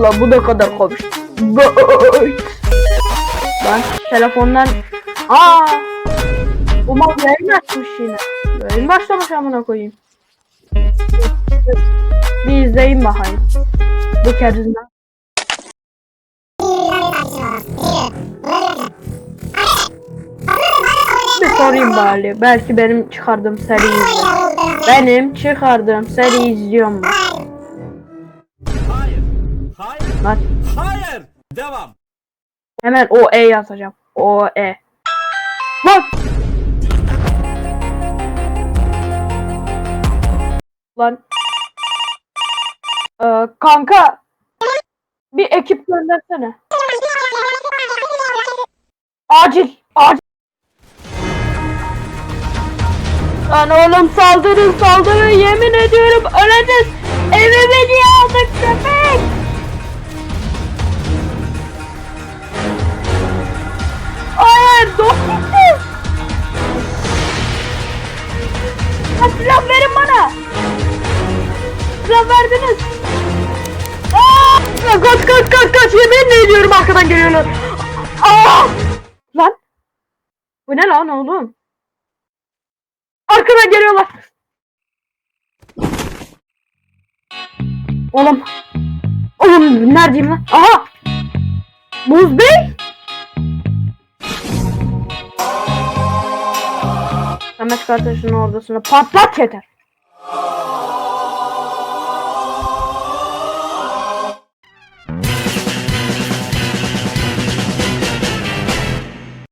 Allah bu da kadar komik. Ben telefondan Aa! Umar yayın açmış yine. Yayın başlamış amına koyayım. Bir izleyin bakayım. Bu kerinden. Bir sorayım bari. Belki benim çıkardığım seri. Benim çıkardığım seri izliyor mu? Hayır. Lan Hayır. Devam. hemen o E yazacağım. O E. Lan! Lan. Ee, kanka bir ekip göndersene. Acil, acil. Lan oğlum saldırın saldırın yemin ediyorum Dok gitti. Ha, silah verin bana. Silah verdiniz. Aa! Kaç kaç kaç kaç yemin ediyorum arkadan geliyorlar. Aa! Lan. Bu ne lan oğlum? Arkadan geliyorlar. Oğlum. Oğlum neredeyim lan? Aha. Buz Bey. çıkartır şunun ordusunu. Patlat yeter.